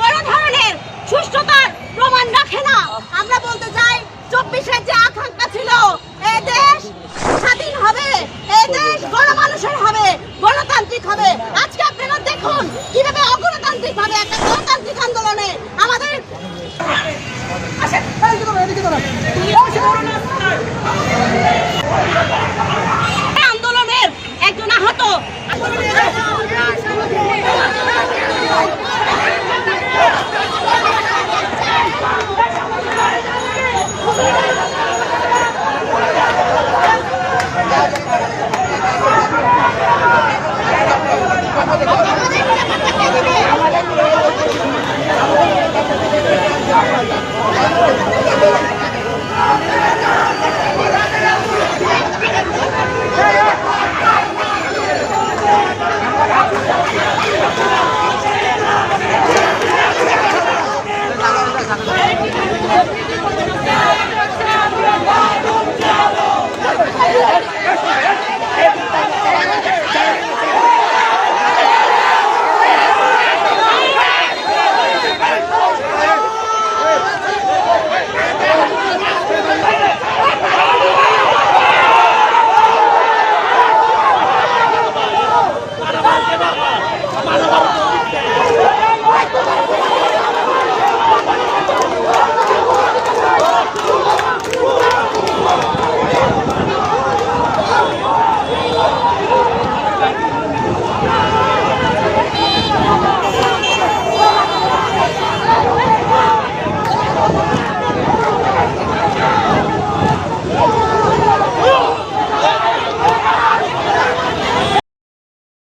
কোনো ধরনের সুষ্ঠুতার প্রমাণ রাখে না। আমরা বলতে চাই চব্বিশের যে আকাঙ্ক্ষা ছিল এ দেশ স্বাধীন হবে এ দেশ গণমানুষের হবে গণতান্ত্রিক হবে। আজকে আপনারা দেখুন কীভাবে অগণতান্ত্রিক হবে একটা গণতান্ত্রিক আন্দোলনে আমাদের আসেন এদিকে এদিকে